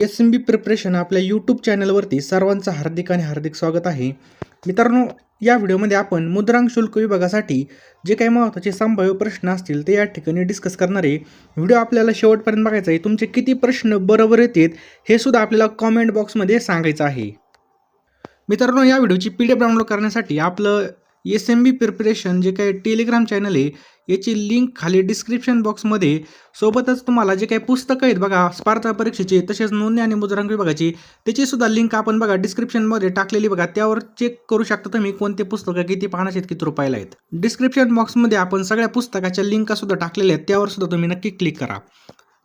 S M B preparation आपल्या YouTube चॅनलवरती सर्वांचं हार्दिक आणि हार्दिक स्वागत आहे. मित्रांनो या व्हिडिओमध्ये आपण मुद्रांक शुल्क विभागासाठी जे काही महत्त्वाचे संभाव्य प्रश्न असतील ते या ठिकाणी डिस्कस करणारे व्हिडिओ आपल्याला शेवटपर्यंत बघायचा आहे. तुमचे किती प्रश्न बरोबर येतात हे सुद्धा आपल्याला कॉमेंट बॉक्समध्ये सांगायचं आहे. मित्रांनो या व्हिडिओची पी डी एफ डाउनलोड करण्यासाठी आपलं एस एम बी प्रिपरेशन जे काही टेलिग्राम चॅनल आहे याची लिंक खाली डिस्क्रिप्शन बॉक्समध्ये सोबतच तुम्हाला जे काही पुस्तकं आहेत बघा स्पर्धा परीक्षेचे तसेच नोंदणी आणि मुद्रांक विभागाची त्याची सुद्धा लिंक आपण बघा डिस्क्रिप्शनमध्ये टाकलेली बघा. त्यावर चेक करू शकता तुम्ही कोणते पुस्तकं किती पानाचे आहेत किती रुपयाला आहेत. डिस्क्रिप्शन बॉक्समध्ये आपण सगळ्या पुस्तकाच्या लिंका सुद्धा टाकलेल्या आहेत त्यावर सुद्धा तुम्ही नक्की क्लिक करा.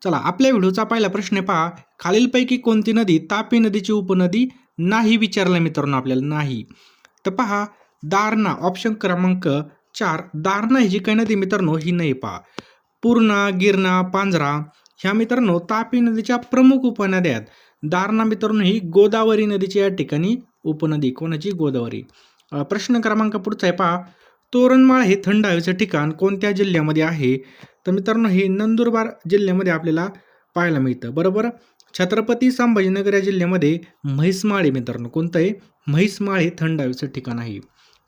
चला आपल्या व्हिडिओचा पहिला प्रश्न पहा. खालीलपैकी कोणती नदी तापी नदीची उपनदी नाही विचारलं मित्रांनो आपल्याला नाही. तर पहा दारणा ऑप्शन क्रमांक चार दारणा ही जी काही नदी मित्रांनो ही नाही पहा. पूर्णा गिरणा पांजरा ह्या मित्रांनो तापी नदीच्या प्रमुख उपनद्या आहेत. दारणा मित्रांनो ही गोदावरी नदीची या ठिकाणी उपनदी. कोणाची? गोदावरी. प्रश्न क्रमांक पुढचा आहे पहा. तोरणमाळ हे थंड हवेचं ठिकाण कोणत्या जिल्ह्यामध्ये आहे? तर मित्रांनो हे नंदुरबार जिल्ह्यामध्ये आपल्याला पाहायला मिळतं. बरोबर? छत्रपती संभाजीनगर या जिल्ह्यामध्ये म्हैसमाळ आहे मित्रांनो. कोणतं आहे? म्हैसमाळ हे थंड हवेचं ठिकाण आहे.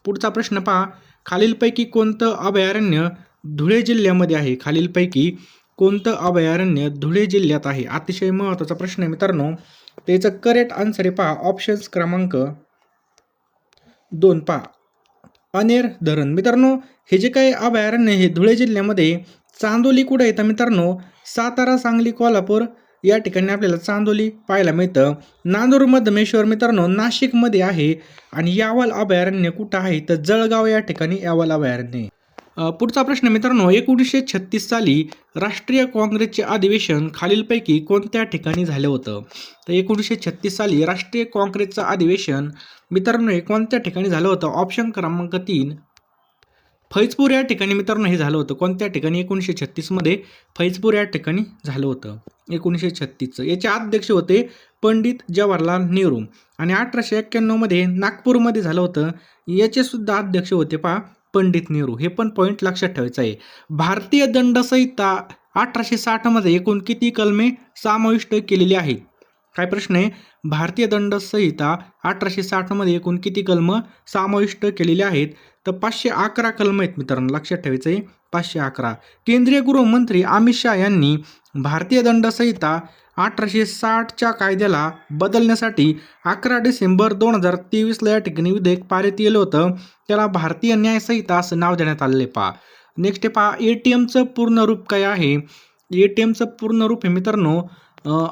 पुढचा प्रश्न पहा. खालीलपैकी कोणतं अभयारण्य धुळे जिल्ह्यामध्ये आहे? खालीलपैकी कोणतं अभयारण्य धुळे जिल्ह्यात आहे? अतिशय महत्त्वाचा प्रश्न आहे मित्रांनो. त्याचं करेक्ट आन्सर आहे पहा. ऑप्शन्स क्रमांक दोन पहा. अनेर धरण. मित्रांनो हे जे काही अभयारण्य हे धुळे जिल्ह्यामध्ये चांदोली कुठे येतं मित्रांनो सातारा सांगली कोल्हापूर या ठिकाणी आपल्याला चांदोली पाहायला मिळतं. नांदूर मधमेश्वर मित्रांनो नाशिकमध्ये आहे आणि यावल अभयारण्य कुठं आहे? तर जळगाव या ठिकाणी यावल अभयारण्य पुढचा प्रश्न मित्रांनो एकोणीसशे छत्तीस साली राष्ट्रीय काँग्रेसचे अधिवेशन खालीलपैकी कोणत्या ठिकाणी झालं होतं? तर एकोणीसशे छत्तीस साली राष्ट्रीय काँग्रेसचं अधिवेशन मित्रांनो हे कोणत्या ठिकाणी झालं होतं? ऑप्शन क्रमांक तीन फैजपूर या ठिकाणी मित्रांनो हे झालं होतं. कोणत्या ठिकाणी? एकोणीसशे छत्तीसमध्ये फैजपूर या ठिकाणी झालं होतं. एकोणीसशे छत्तीसचं. याचे अध्यक्ष होते पंडित जवाहरलाल नेहरू. आणि अठराशे एक्क्याण्णवमध्ये नागपूरमध्ये झालं होतं. याचे सुद्धा अध्यक्ष होते पहा पंडित नेहरू. हे पण पॉईंट लक्षात ठेवायचं आहे. भारतीय दंडसंहिता अठराशे साठमध्ये एकूण किती कलमे समाविष्ट केलेली आहेत? काय प्रश्न आहे? भारतीय दंड संहिता अठराशे साठमध्ये एकूण किती कलम समाविष्ट केलेले आहेत? तर पाचशे अकरा कलम आहेत मित्रांनो लक्षात ठेवायचं आहे. पाचशे अकरा. केंद्रीय गृहमंत्री अमित शहा यांनी भारतीय दंड संहिता अठराशे साठच्या कायद्याला बदलण्यासाठी अकरा डिसेंबर दोन हजार तेवीसला या ठिकाणी विधेयक पारित केलं होतं. त्याला भारतीय न्यायसंहिता असं नाव देण्यात आलेलं आहे. पहा. नेक्स्ट आहे पहा. ए टी एमचं पूर्ण रूप काय आहे? ए टी एमचं पूर्ण रूप हे मित्रांनो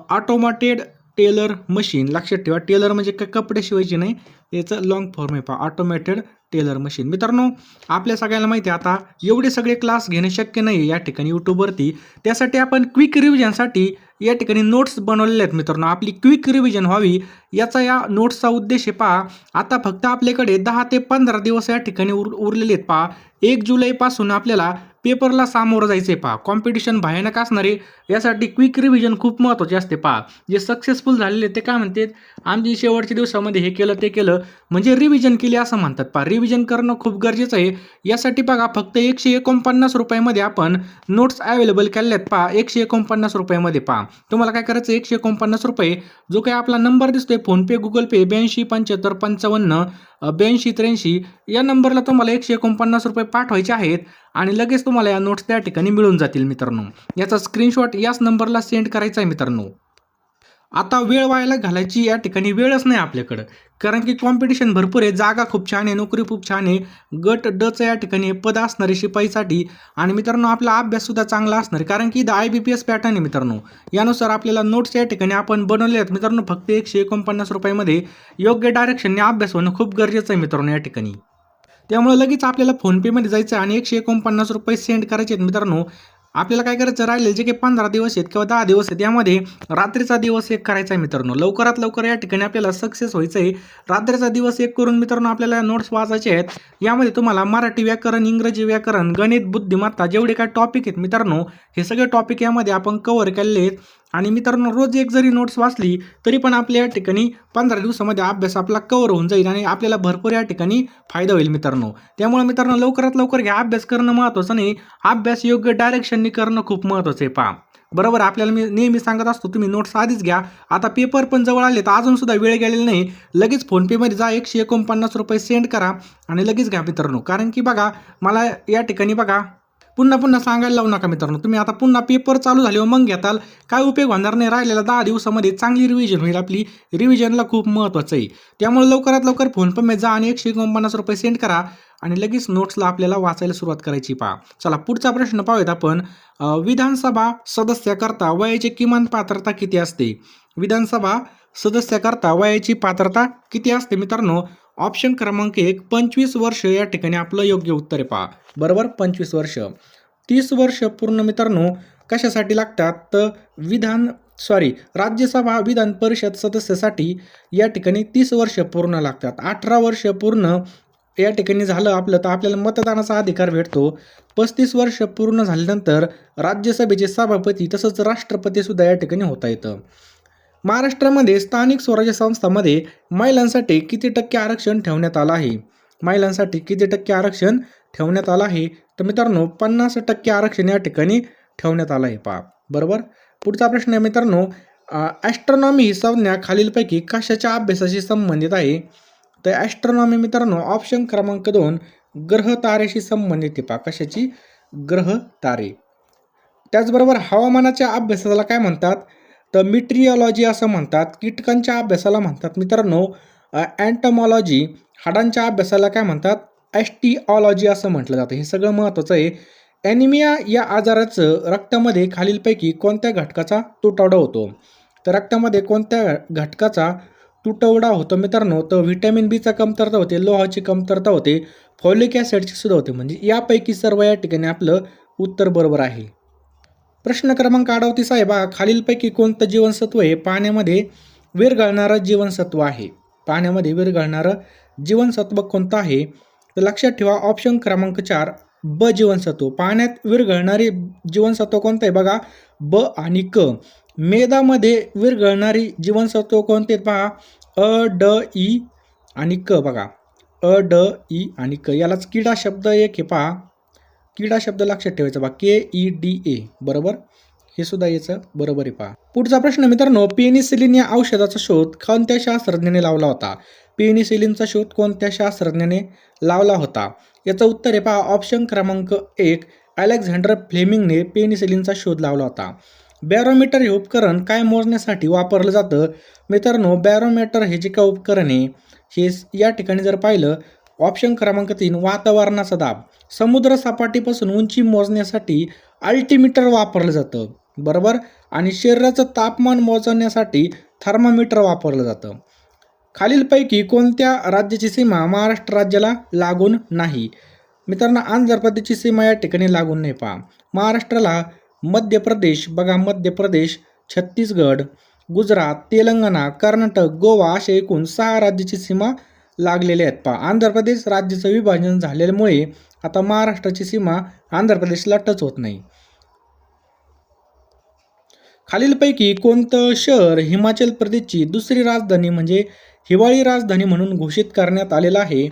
ऑटोमॅटेड टेलर मशीन लक्षात ठेवा टेलर म्हणजे काय कपडे शिवायचे नाही याचं लॉंग फॉर्म आहे पहा ऑटोमॅटेड टेलर मशीन. मित्रांनो आपल्या सगळ्यांना माहिती आहे आता एवढे सगळे क्लास घेणे शक्य नाही आहे या ठिकाणी यूट्यूबवरती त्यासाठी आपण क्विक रिव्हिजनसाठी या ठिकाणी नोट्स बनवलेले आहेत मित्रांनो. आपली क्विक रिव्हिजन व्हावी याचा या नोट्सचा उद्देश आहे पहा आता फक्त आपल्याकडे दहा ते पंधरा दिवस या ठिकाणी उर उरलेले आहेत पहा. एक जुलैपासून आपल्याला पेपरला सामोरं जायचं आहे पहा. कॉम्पिटिशन भयानक असणारे यासाठी क्विक रिव्हिजन खूप महत्त्वाचे असते पहा. जे सक्सेसफुल झालेले ते काय म्हणतात? आमची शेवटच्या दिवसामध्ये हे केलं ते केलं. म्हणजे रिव्हिजन केली असं म्हणतात पहा. रिव्हिजन करणं खूप गरजेचं आहे. यासाठी बघा फक्त एकशे एकोणपन्नास रुपयामध्ये आपण नोट्स अवेलेबल केले आहेत पहा. एकशे एकोणपन्नास रुपयामध्ये पहा. तुम्हाला काय करायचं? एकशे एकोणपन्नास रुपये. जो काही आपला नंबर दिसतोय फोनपे गुगल पे ब्याऐंशी पंच्याहत्तर पंचावन्न ब्याऐंशी त्र्याऐंशी या नंबरला तुम्हाला एकशे एकोणपन्नास रुपये पाठवायचे आहेत. आणि लगेच तुम्हाला या नोट्स त्या ठिकाणी मिळून जातील मित्रांनो. याचा स्क्रीनशॉट याच नंबरला सेंड करायचा आहे मित्रांनो. आता वेळ व्हायला घालायची या ठिकाणी वेळच नाही आपल्याकडं. कारण की कॉम्पिटिशन भरपूर आहे जागा खूप छान आहे नोकरी खूप छान आहे. गट डचं या ठिकाणी पद असणारे शिपाईसाठी. आणि मित्रांनो आपला अभ्याससुद्धा चांगला असणार आहे. कारण की the I B P S pattern आहे मित्रांनो. यानुसार आपल्याला नोट्स या ठिकाणी आपण बनवले आहेत. मित्रांनो फक्त एकशे एकोणपन्नास रुपयामध्ये योग्य डायरेक्शनने अभ्यास होणं खूप गरजेचं आहे मित्रांनो या ठिकाणी. त्यामुळे लगेच आपल्याला फोनपेमध्ये जायचं आहे आणि एकशे एकोणपन्नास रुपये सेंड करायचे आहेत मित्रांनो. आपल्याला काय करायचं राहिले जे काही पंधरा दिवस आहेत किंवा दहा दिवस आहेत यामध्ये रात्रीचा दिवस एक करायचा आहे मित्रांनो. लवकरात लवकर या ठिकाणी आपल्याला सक्सेस व्हायचं आहे रात्रीचा दिवस एक करून मित्रांनो आपल्याला नोट्स वाचायचे आहेत. यामध्ये तुम्हाला मराठी व्याकरण इंग्रजी व्याकरण गणित बुद्धिमत्ता जेवढे काय टॉपिक आहेत मित्रांनो हे सगळे टॉपिक यामध्ये आपण कव्हर केलेले आहेत. आणि मित्रांनो रोज एक जरी नोट्स वाचली तरी पण आपल्या या ठिकाणी पंधरा दिवसामध्ये अभ्यास आपला कव्हर होऊन जाईल आणि आपल्याला भरपूर या ठिकाणी फायदा होईल मित्रांनो. त्यामुळे मित्रांनो लवकरात लवकर घ्या अभ्यास करणं महत्त्वाचं नाही. अभ्यास योग्य डायरेक्शननी करणं खूप महत्त्वाचं आहे पहा. बरोबर? आपल्याला मी नेहमी सांगत असतो तुम्ही नोट्स आधीच घ्या. आता पेपर पण जवळ आले तर अजूनसुद्धा वेळ गेलेला नाही. लगेच फोनपेमध्ये जा एकशे एकोणपन्नास रुपये सेंड करा आणि लगेच घ्या मित्रांनो. कारण की बघा मला या ठिकाणी बघा पुन्हा पुन्हा सांगायला लावू नका मित्रांनो. तुम्ही आता पुन्हा पेपर चालू झाल्यावर मग घेताल. काय उपयोग होणार नाही राहिलेला दहा दिवसामध्ये चांगली रिव्हिजन होईल आपली. रिव्हिजनला खूप महत्त्वाचं आहे. त्यामुळे लवकरात लवकर फोन पे जा आणि एकशे एकोणपन्नास रुपये सेंड करा आणि लगेच नोट्सला आपल्याला वाचायला सुरुवात करायची पहा. चला पुढचा प्रश्न पाहूयात आपण. विधानसभा सदस्याकरता वयाची किमान पात्रता किती असते? विधानसभा सदस्याकरता वयाची पात्रता किती असते मित्रांनो? ऑप्शन क्रमांक एक पंचवीस वर्ष या ठिकाणी आपलं योग्य उत्तर आहे पहा. बरोबर? पंचवीस वर्ष. तीस वर्ष पूर्ण मित्रांनो कशासाठी लागतात? तर विधान सॉरी राज्यसभा विधान परिषद सदस्यासाठी या ठिकाणी तीस वर्ष पूर्ण लागतात. अठरा वर्ष पूर्ण या ठिकाणी झालं आपलं तर आपल्याला मतदानाचा अधिकार भेटतो. पस्तीस वर्ष पूर्ण झाल्यानंतर राज्यसभेचे सभापती तसंच राष्ट्रपतीसुद्धा या ठिकाणी होता येतं. महाराष्ट्रामध्ये स्थानिक स्वराज्य संस्थांमध्ये महिलांसाठी किती टक्के आरक्षण ठेवण्यात आलं आहे? महिलांसाठी किती टक्के आरक्षण ठेवण्यात आलं आहे? तर मित्रांनो पन्नास टक्के आरक्षण या ठिकाणी ठेवण्यात आलं आहे. पहा बरोबर? पुढचा प्रश्न आहे मित्रांनो ॲस्ट्रॉनॉमी ही संज्ञा खालीलपैकी कशाच्या अभ्यासाशी संबंधित आहे? तर ॲस्ट्रॉनॉमी मित्रांनो ऑप्शन क्रमांक दोन ग्रह तारेशी संबंधित आहे. पहा कशाची? ग्रह तारे. त्याचबरोबर हवामानाच्या अभ्यासाला काय म्हणतात? तर मिट्रिओलॉजी असं म्हणतात कीटकांच्या अभ्यासाला म्हणतात. मित्रांनो अँटमॉलॉजी हाडांच्या अभ्यासाला काय म्हणतात? ॲस्टिऑलॉजी असं म्हटलं जातं. हे सगळं महत्त्वाचं आहे. ॲनिमिया या आजाराचं रक्तामध्ये खालीलपैकी कोणत्या घटकाचा तुटवडा होतो? तर रक्तामध्ये कोणत्या घटकाचा तुटवडा होतो मित्रांनो? तर व्हिटॅमिन बीचा कमतरता होते लोहाची कमतरता होते फॉलिक ॲसिडची सुद्धा होते. म्हणजे यापैकी सर्व या ठिकाणी आपलं उत्तर बरोबर आहे. प्रश्न क्रमांक अडवतीस साहेबा खालीलपैकी कोणतं जीवनसत्व हे पाण्यामध्ये विरघळणारं जीवनसत्व आहे? पाण्यामध्ये विरघळणारं जीवनसत्व कोणतं आहे? तर लक्षात ठेवा ऑप्शन क्रमांक चार ब जीवनसत्व. पाण्यात विरघळणारी जीवनसत्व कोणतं आहे बघा? ब आणि क. मेदामध्ये विरघळणारी जीवनसत्व कोणते पहा? अ ड ई आणि क बघा. अ ड ई आणि क. यालाच किडा शब्द एक हे पहा. किडा शब्द लक्षात ठेवायचा बा. के ई डी ए बरोबर? हे सुद्धा याचं बरोबर आहे पहा. पुढचा प्रश्न मित्रांनो पेनिसिलिन या औषधाचा शोध कोणत्या शास्त्रज्ञाने लावला होता? पेनिसिलिनचा शोध कोणत्या शास्त्रज्ञाने लावला होता? याचं उत्तर आहे पहा ऑप्शन क्रमांक एक अलेक्झांडर फ्लेमिंगने पेनिसिलिनचा शोध लावला होता. बॅरोमीटर हे उपकरण काय मोजण्यासाठी वापरलं जातं? मित्रांनो बॅरोमीटर हे जे काय उपकरण आहे हे या ठिकाणी जर पाहिलं ऑप्शन क्रमांक तीन वातावरणाचा दाब. समुद्र सपाटीपासून उंची मोजण्यासाठी अल्टीमीटर वापरलं जातं बरोबर? आणि शरीराचं तापमान मोजण्यासाठी थर्मामीटर वापरलं जातं. खालीलपैकी कोणत्या राज्याची सीमा महाराष्ट्र राज्याला लागून नाही? मित्रांनो आंध्र प्रदेशची सीमा या ठिकाणी लागून नाही पहा. महाराष्ट्राला मध्य प्रदेश बघा मध्य प्रदेश छत्तीसगड गुजरात तेलंगणा कर्नाटक गोवा असे एकूण सहा राज्याची सीमा लागलेल्या आहेत पहा. आंध्र प्रदेश राज्याचं विभाजन झाल्यामुळे आता महाराष्ट्राची सीमा आंध्र प्रदेशला टच होत नाही. खालीलपैकी कोणतं शहर हिमाचल प्रदेशची दुसरी राजधानी म्हणजे हिवाळी राजधानी म्हणून घोषित करण्यात आलेलं आहे?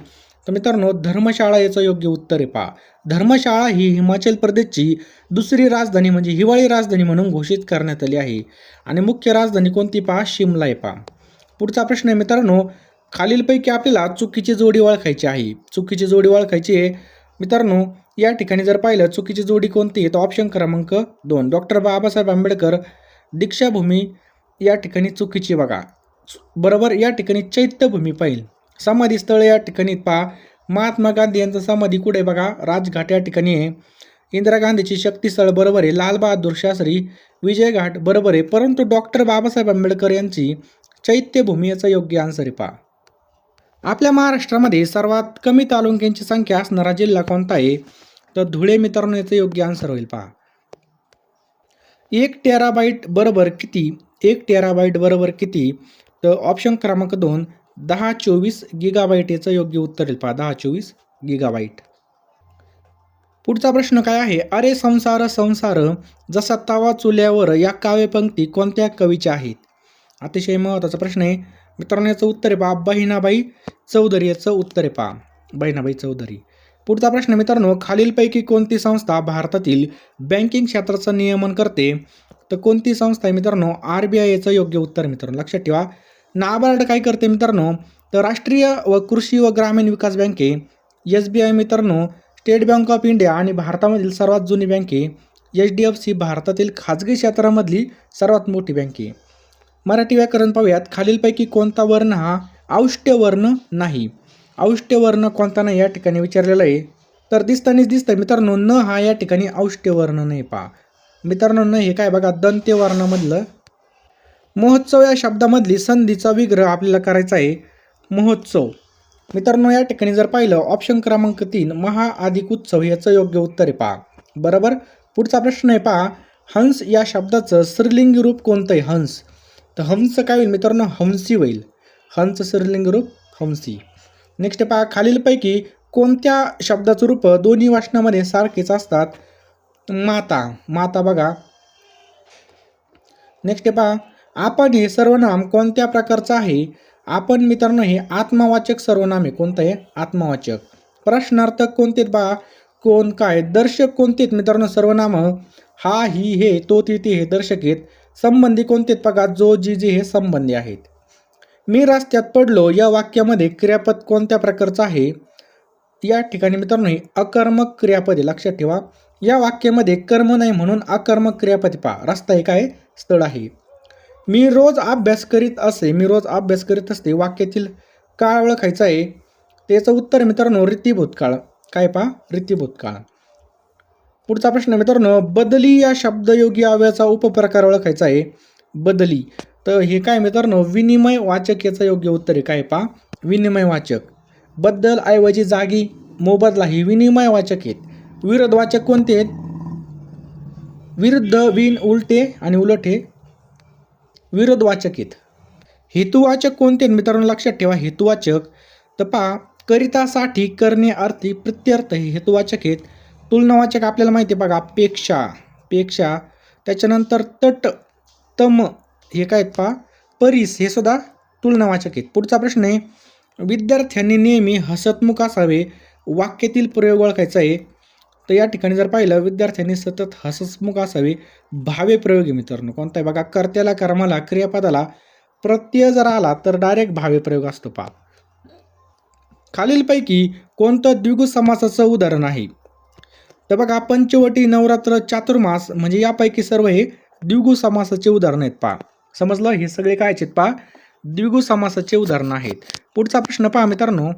तर मित्रांनो धर्मशाळा याचं योग्य उत्तर आहे पहा. धर्मशाळा ही हिमाचल प्रदेशची दुसरी राजधानी म्हणजे हिवाळी राजधानी म्हणून घोषित करण्यात आली आहे. आणि मुख्य राजधानी कोणती पहा? शिमला आहे पहा. पुढचा प्रश्न आहे मित्रांनो खालीलपैकी आपल्याला चुकीची जोडी ओळखायची आहे. चुकीची जोडी ओळखायची आहे मित्रांनो या ठिकाणी जर पाहिलं चुकीची जोडी कोणती आहे तर ऑप्शन क्रमांक दोन. डॉक्टर बाबासाहेब आंबेडकर दीक्षाभूमी या ठिकाणी चुकीची बघा. बरोबर या ठिकाणी चैत्यभूमी पाहिल. समाधीस्थळ या ठिकाणी पहा. महात्मा गांधी यांचं समाधी कुठे बघा? राजघाट या ठिकाणी आहे. इंदिरा गांधीची शक्तीस्थळ बरोबर आहे. लालबहादूर शास्त्री विजय घाट बरोबर आहे. परंतु डॉक्टर बाबासाहेब आंबेडकर यांची चैत्यभूमी याचा योग्य आन्सर आहे पहा. आपल्या महाराष्ट्रामध्ये सर्वात कमी तालुक्यांची संख्या असणारा जिल्हा कोणता आहे? तर धुळे मित्रांनो याचं योग्य आन्सर होईल पहा. एक टेराबाईट बरोबर किती? एक टेराबाईट बरोबर किती? तर ऑप्शन क्रमांक दोन दहा चोवीस गिगाबाईट याचं योग्य उत्तर येईल पहा. दहा चोवीस गिगाबाईट पुढचा प्रश्न काय आहे? अरे संसार संसार जसा तावा चुल्यावर या काव्यपंक्ती कोणत्या कवीच्या आहेत? अतिशय महत्त्वाचा प्रश्न आहे. मित्रांनो याचं उत्तर आहे पहा बहिणाबाई चौधरी याचं उत्तर आहे पहा बहिणाबाई चौधरी. पुढचा प्रश्न मित्रांनो खालीलपैकी कोणती संस्था भारतातील बँकिंग क्षेत्राचं नियमन करते? तर कोणती संस्था आहे मित्रांनो आर बी आय याचं योग्य उत्तर मित्रांनो लक्षात ठेवा. नाबार्ड काय करते मित्रांनो तर राष्ट्रीय व कृषी व ग्रामीण विकास बँके एस बी आय मित्रांनो स्टेट बँक ऑफ इंडिया आणि भारतामधील सर्वात जुनी बँके एच डी एफ सी भारतातील खाजगी क्षेत्रामधली सर्वात मोठी बँके मराठी व्याकरण पाहूयात. खालीलपैकी कोणता वर्ण हा औष्ट्य वर्ण नाही? औष्ट्य वर्ण कोणता नाही या ठिकाणी विचारलेलं आहे. तर दिसतानीच दिसतं मित्रांनो न हा या ठिकाणी औष्ट्य वर्ण नाही पहा. मित्रांनो न हे काय बघा दंत्य वर्णामधलं. महोत्सव या शब्दामधली संधीचा विग्रह आपल्याला करायचा आहे. महोत्सव. मित्रांनो या ठिकाणी जर पाहिलं ऑप्शन क्रमांक तीन महा अधिक उत्सव याचं योग्य उत्तर आहे पहा. बरोबर? पुढचा प्रश्न आहे पहा. हंस या शब्दाचं स्त्रीलिंगी रूप कोणतं आहे हंस. तर हंस काय होईल मित्रांनो? हंसी होईल. हंस स्त्रीलिंगी रूप हंसी. नेक्स्ट पहा खालीलपैकी कोणत्या शब्दाचं रूप दोन्ही वाचनामध्ये सारखेच असतात? माता. माता बघा. नेक्स्ट पहा आपण हे सर्वनाम कोणत्या प्रकारचं आहे? आपण मित्रांनो हे आत्मवाचक सर्वनाम आहे. कोणतं आहे? आत्मवाचक. प्रश्नार्थक कोणते बा? कोण काय? दर्शक कोणते आहेत मित्रांनो सर्वनाम? हा ही हे तो ती ते हे दर्शक आहेत. संबंधी कोणते आहेत जो जी जे हे संबंधी आहेत. मी रस्त्यात पडलो या वाक्यामध्ये क्रियापद कोणत्या प्रकारचं आहे? या ठिकाणी मित्रांनो हे अकर्मक क्रियापद लक्षात ठेवा. या वाक्यामध्ये कर्म नाही म्हणून अकर्मक क्रियापद पहा. रस्ता एक आहे स्थळ आहे. मी रोज अभ्यास करीत असे मी रोज अभ्यास करीत असते. वाक्यातील काळ ओळखायचा आहे? त्याचं उत्तर मित्रांनो रीतीभूतकाळ. काय पहा? रीतीभूतकाळ. पुढचा प्रश्न मित्रांनो बदली या शब्दयोगी अव्ययाचा उपप्रकार ओळखायचा आहे. बदली. तर हे काय मित्रांनो विनिमय वाचक याचं योग्य उत्तर आहे. काय पहा? विनिमय वाचक. बद्दल ऐवजी जागी मोबदला ही विनिमय वाचक आहेत. विरोध वाचक कोणते आहेत? विरुद्ध विन उलटे आणि उलट हे विरोधवाचक आहेत. हेतुवाचक कोणते आहेत मित्रांनो? लक्षात ठेवा हेतुवाचक तर पहा करितासाठी करणे अर्थी प्रत्यर्थ हे हेतुवाचक आहेत. तुलनावाचक आपल्याला माहिती आहे बघा पेक्षा पेक्षा त्याच्यानंतर तट तम हे काय आहेत पहा? परीस हे सुद्धा तुलनावाचक आहेत. पुढचा प्रश्न आहे विद्यार्थ्यांनी नेहमी हसतमुख असावे वाक्यातील प्रयोग ओळखायचा आहे. तर या ठिकाणी जर पाहिलं विद्यार्थ्यांनी सतत हसतमुख असावे भावे प्रयोग आहे मित्रांनो. कोणता आहे बघा? कर्त्याला कर्माला क्रियापदाला प्रत्यय जर आला तर डायरेक्ट भावे प्रयोग असतो पहा. खालीलपैकी कोणतं द्विगु समासाचं उदाहरण आहे? तर बघा पंचवटी नवरात्र चातुर्मास म्हणजे यापैकी सर्व हे द्विगु समासाचे उदाहरण आहेत पहा. समजलं? हे सगळे काय आहेत पहा? द्विगु समासाचे उदाहरण आहेत. पुढचा प्रश्न पहा मित्रांनो.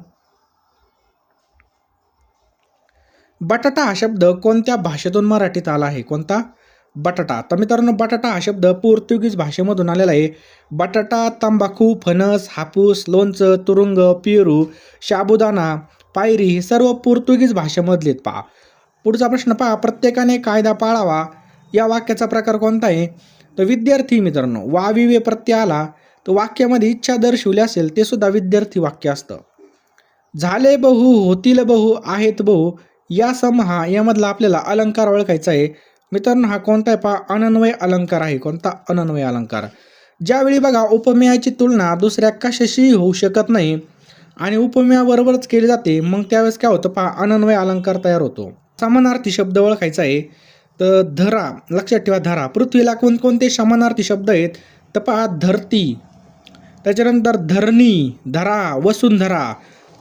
बटाटा हा शब्द कोणत्या भाषेतून मराठीत आला आहे? कोणता? बटाटा. तर मित्रांनो बटाटा हा शब्द पोर्तुगीज भाषेमधून आलेला आहे. बटाटा तंबाखू फणस हापूस लोणचं तुरुंग पेरू शाबुदाना पायरी हे सर्व पोर्तुगीज भाषेमधले आहेत पहा. पुढचा प्रश्न पहा. प्रत्येकाने कायदा पाळावा. या वाक्याचा प्रकार कोणता आहे? तर विद्यार्थी मित्रांनो वाविवे प्रत्यय आला तर वाक्यामध्ये इच्छा दर्शवली असेल ते सुद्धा विद्यार्थी वाक्य असतं. झाले बहु होतील बहु आहेत बहु या सम हा यामधला आपल्याला अलंकार ओळखायचा आहे. मित्रांनो हा कोणता आहे? पहा अनन्वय अलंकार आहे. कोणता? अनन्वय अलंकार. ज्यावेळी बघा उपमेयाची तुलना दुसऱ्या कशाशी होऊ शकत नाही आणि उपमेयाबरोबरच केली जाते मग त्यावेळेस काय होतं? पहा अनन्वय अलंकार तयार होतो. समानार्थी शब्द ओळखायचा आहे. तर धरा लक्षात ठेवा धरा. पृथ्वीला कोणकोणते समानार्थी शब्द आहेत? तर पहा धरती. त्याच्यानंतर धरणी धरा वसुंधरा.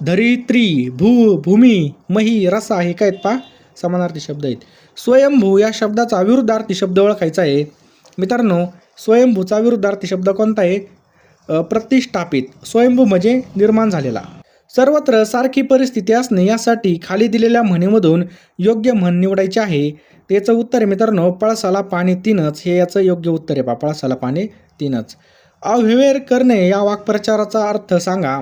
धरित्री भू भूमी मही रसा हे काय आहेत पहा? समानार्थी शब्द आहेत. स्वयंभू या शब्दाचा विरुद्धार्थी शब्द ओळखायचा आहे. मित्रांनो स्वयंभूचा विरुद्धार्थी शब्द कोणता आहे? प्रतिष्ठापित. स्वयंभू म्हणजे निर्माण झालेला. सर्वत्र सारखी परिस्थिती असणे यासाठी खाली दिलेल्या म्हणीमधून योग्य म्हण निवडायचे आहे. त्याचं उत्तर आहे मित्रांनो पळसाला पाणी तीनच. हे याचं योग्य उत्तर आहे बा पळसाला पाणी तीनच. अव्यवहार करणे या वाक्प्रचाराचा अर्थ सांगा.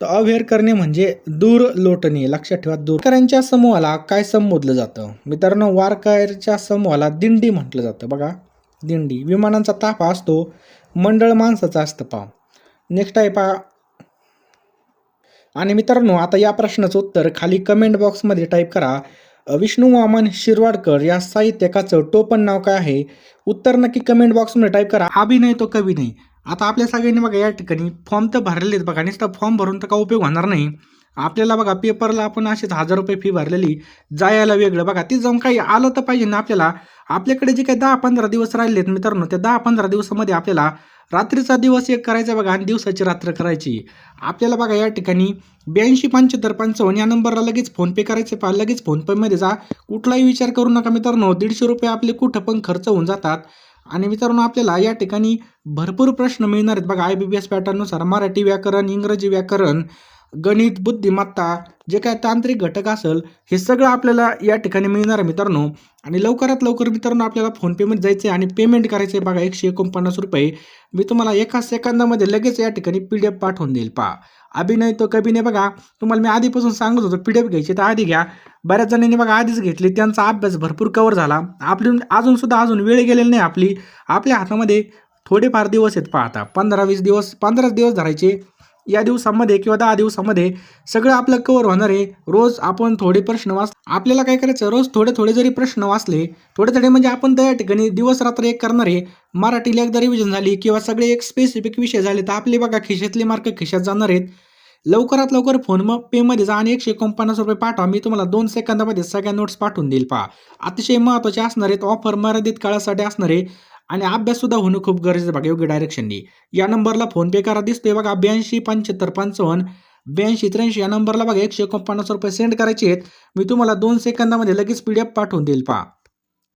तर अव्यवहार करणे म्हणजे दूर लोटणे. लक्षात ठेवा दूरकऱ्यांच्या समूहाला काय संबोधलं जातं? मित्रांनो वारकऱ्याच्या समूहाला दिंडी म्हटलं जातं बघा. दिंडी. विमानांचा ताफा असतो मंडळ माणसाचा असतं पाव नेक्स्ट आहे पा आणि मित्रांनो आता या प्रश्नाचं उत्तर खाली कमेंट बॉक्समध्ये टाईप करा. विष्णू वामन शिरवाडकर या साहित्यकाचं टोपण नाव काय आहे? उत्तर नक्की कमेंट बॉक्समध्ये टाईप करा. अभिनय नाही तो कवी नाही. आता आपल्या सगळ्यांनी बघा या ठिकाणी फॉर्म तर भरलेले आहेत बघा. नुसतं फॉर्म भरून तर का उपयोग होणार नाही. आपल्याला बघा पेपरला आपण असेच हजार रुपये फी भरलेली. जायला वेगळं बघा. ती जाऊन काही आलं तर पाहिजे ना आपल्याला. आपल्याकडे जे काही दहा पंधरा दिवस राहिले आहेत मित्रांनो त्या दहा पंधरा दिवसामध्ये आपल्याला रात्रीचा दिवस एक करायचा बघा आणि दिवसाची रात्र करायची. आपल्याला बघा या ठिकाणी ब्याऐंशी पंच्याहत्तर पंचावन्न या नंबरला लगेच फोनपे करायचे पहा. लगेच फोनपेमध्ये जा. कुठलाही विचार करू नका मित्रांनो. दीडशे रुपये आपले कुठं पण खर्च होऊन जातात. आणि मित्रांनो आपल्याला या ठिकाणी भरपूर प्रश्न मिळणार आहेत. बघा आय बी बी एस पॅटर्ननुसार मराठी व्याकरण इंग्रजी व्याकरण गणित बुद्धिमत्ता जे काय तांत्रिक घटक असेल हे सगळं आपल्याला या ठिकाणी मिळणार आहे मित्रांनो. आणि लवकरात लवकर मित्रांनो आपल्याला फोनपेमध्ये जायचं आहे आणि पेमेंट करायचं आहे बघा एकशे एकोणपन्नास रुपये. मी तुम्हाला एका सेकंदामध्ये लगेच या ठिकाणी पी डी एफ पाठवून देईल. पहा अभिनय तो कभी बघा तुम्हाला मी आधीपासून सांगत होतो पी डी एफ घ्यायची तर आधी घ्या. बऱ्याच जणांनी बघा आधीच घेतली त्यांचा अभ्यास भरपूर कवर झाला. आपली अजून सुद्धा अजून वेळ गेलेली नाही आपली. आपल्या हातामध्ये थोडेफार दिवस आहेत पाहता पंधरा वीस दिवस पंधराच दिवस धरायचे. या दिवसामध्ये किंवा दहा दिवसामध्ये सगळं आपलं कवर होणार आहे. रोज आपण थोडे प्रश्न वाच आपल्याला काय करायचं? रोज थोडे थोडे जरी प्रश्न वाचले थोडे थोडे म्हणजे आपण त्या ठिकाणी दिवस रात्र एक करणार आहे. मराठीला एकदा रिव्हिजन झाली किंवा सगळे एक स्पेसिफिक विषय झाले तर आपले बघा खिशातले मार्क खिशात जाणार आहेत. लवकरात लवकर फोन मग पेमध्ये जा आणि एकशे एकोणपन्नास रुपये पाठवा. मी तुम्हाला दोन सेकंदामध्ये सगळ्या नोट्स पाठवून देईल पहा. अतिशय महत्त्वाचे असणार आहेत. ऑफर मर्यादित काळासाठी असणार आहे. आणि अभ्याससुद्धा होणं खूप गरजेचं बघा योग्य डायरेक्शननी या नंबरला फोनपे करा दिसतोय बघा ब्याऐंशी पंच्याहत्तर पंचावन्न ब्याऐंशी त्र्याऐंशी या नंबरला बघा एकशे एकोणपन्नास रुपये सेंड करायचे आहेत. मी तुम्हाला दोन सेकंदामध्ये लगेच पी डी एफ पाठवून देईल पहा.